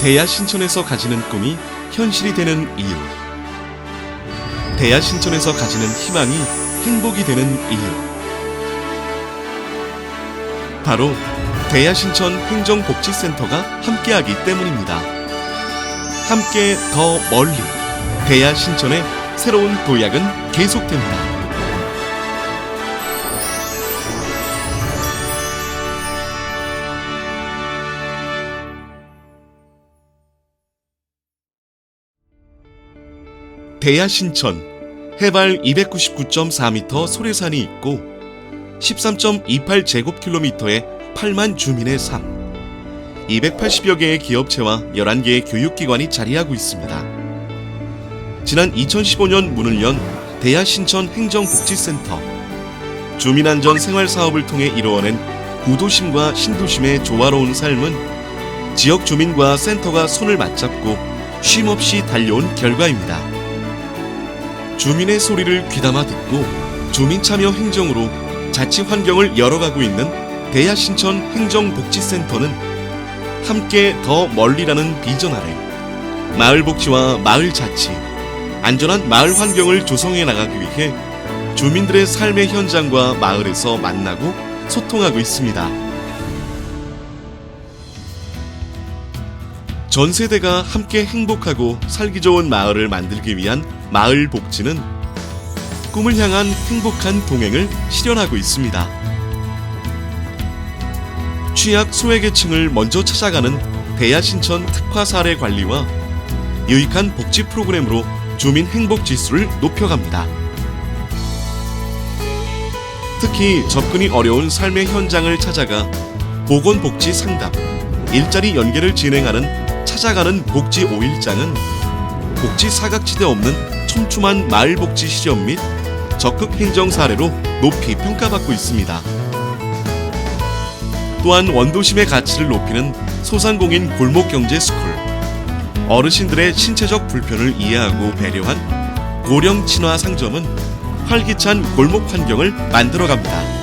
대야 신촌에서 가지는 꿈이 현실이 되는 이유. 대야 신촌에서 가지는 희망이 행복이 되는 이유. 바로 대야 신촌 행정복지센터가 함께하기 때문입니다. 함께 더 멀리 대야 신촌의 새로운 도약은 계속됩니다. 대야 신천 해발 299.4m 소래산이 있고 13.28제곱킬로미터의 8만 주민의 삶 280여 개의 기업체와 11개의 교육기관이 자리하고 있습니다. 지난 2015년 문을 연 대야 신천 행정복지센터 주민안전 생활사업을 통해 이루어낸 구도심과 신도심의 조화로운 삶은 지역 주민과 센터가 손을 맞잡고 쉼없이 달려온 결과입니다. 주민의 소리를 귀담아 듣고 주민 참여 행정으로 자치 환경을 열어가고 있는 대야 신천 행정복지센터는 함께 더 멀리라는 비전 아래 마을 복지와 마을 자치, 안전한 마을 환경을 조성해 나가기 위해 주민들의 삶의 현장과 마을에서 만나고 소통하고 있습니다. 전 세대가 함께 행복하고 살기 좋은 마을을 만들기 위한 마을 복지는 꿈을 향한 행복한 동행을 실현하고 있습니다. 취약 소외계층을 먼저 찾아가는 대야신천 특화 사례 관리와 유익한 복지 프로그램으로 주민 행복 지수를 높여갑니다. 특히 접근이 어려운 삶의 현장을 찾아가 보건복지 상담, 일자리 연계를 진행하는 찾아가는 복지 5일장은 복지 사각지대 없는 촘촘한 마을 복지 실현 및 적극 행정 사례로 높이 평가받고 있습니다. 또한 원도심의 가치를 높이는 소상공인 골목경제 스쿨, 어르신들의 신체적 불편을 이해하고 배려한 고령 친화 상점은 활기찬 골목 환경을 만들어갑니다.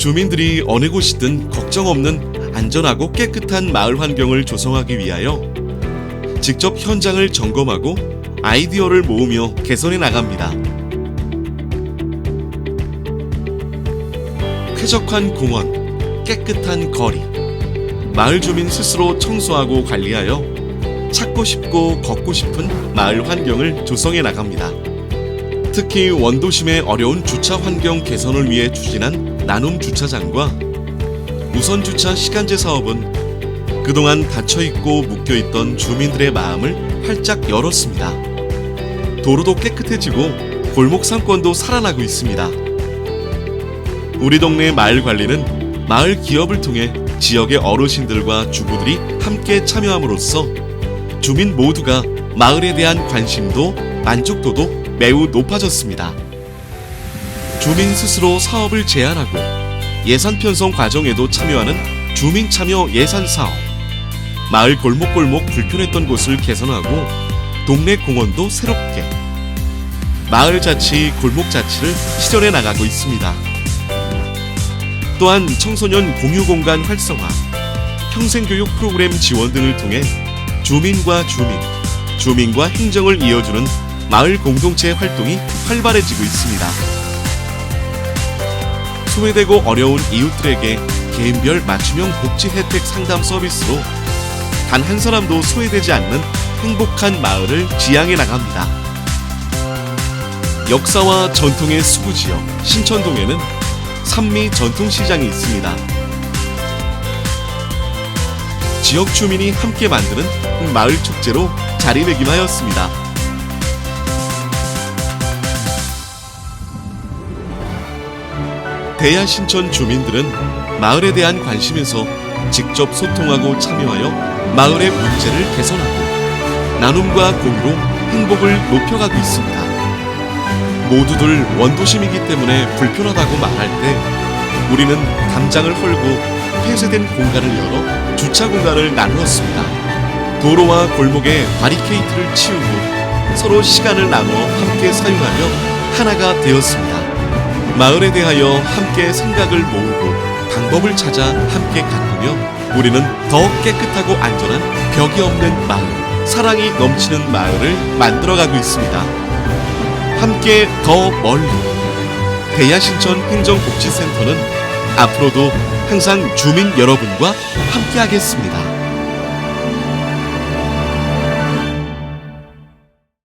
주민들이 어느 곳이든 걱정 없는 안전하고 깨끗한 마을 환경을 조성하기 위하여 직접 현장을 점검하고 아이디어를 모으며 개선해 나갑니다. 쾌적한 공원, 깨끗한 거리, 마을 주민 스스로 청소하고 관리하여 찾고 싶고 걷고 싶은 마을 환경을 조성해 나갑니다. 특히 원도심의 어려운 주차 환경 개선을 위해 추진한 나눔 주차장과 우선 주차 시간제 사업은 그동안 닫혀 있고 묶여 있던 주민들의 마음을 활짝 열었습니다. 도로도 깨끗해지고 골목 상권도 살아나고 있습니다. 우리 동네 마을 관리는 마을 기업을 통해 지역의 어르신들과 주부들이 함께 참여함으로써 주민 모두가 마을에 대한 관심도 만족도도 매우 높아졌습니다. 주민 스스로 사업을 제안하고 예산 편성 과정에도 참여하는 주민 참여 예산 사업. 마을 골목골목 불편했던 곳을 개선하고 동네 공원도 새롭게 마을 자치, 골목 자치를 실현해 나가고 있습니다. 또한 청소년 공유 공간 활성화, 평생교육 프로그램 지원 등을 통해 주민과 주민, 주민과 행정을 이어주는 마을 공동체 활동이 활발해지고 있습니다. 소외되고 어려운 이웃들에게 개인별 맞춤형 복지 혜택 상담 서비스로 단 한 사람도 소외되지 않는 행복한 마을을 지향해 나갑니다. 역사와 전통의 수구지역 신천동에는 산미 전통시장이 있습니다. 지역 주민이 함께 만드는 마을 축제로 자리매김하였습니다. 대야 신천 주민들은 마을에 대한 관심에서 직접 소통하고 참여하여 마을의 문제를 개선하고 나눔과 공유로 행복을 높여가고 있습니다. 모두들 원도심이기 때문에 불편하다고 말할 때 우리는 담장을 헐고 폐쇄된 공간을 열어 주차 공간을 나누었습니다. 도로와 골목에 바리케이트를 치우고 서로 시간을 나누어 함께 사용하며 하나가 되었습니다. 마을에 대하여 함께 생각을 모으고 방법을 찾아 함께 가꾸며 우리는 더 깨끗하고 안전한 벽이 없는 마을, 사랑이 넘치는 마을을 만들어가고 있습니다. 함께 더 멀리 대야신천 행정복지센터는 앞으로도 항상 주민 여러분과 함께하겠습니다.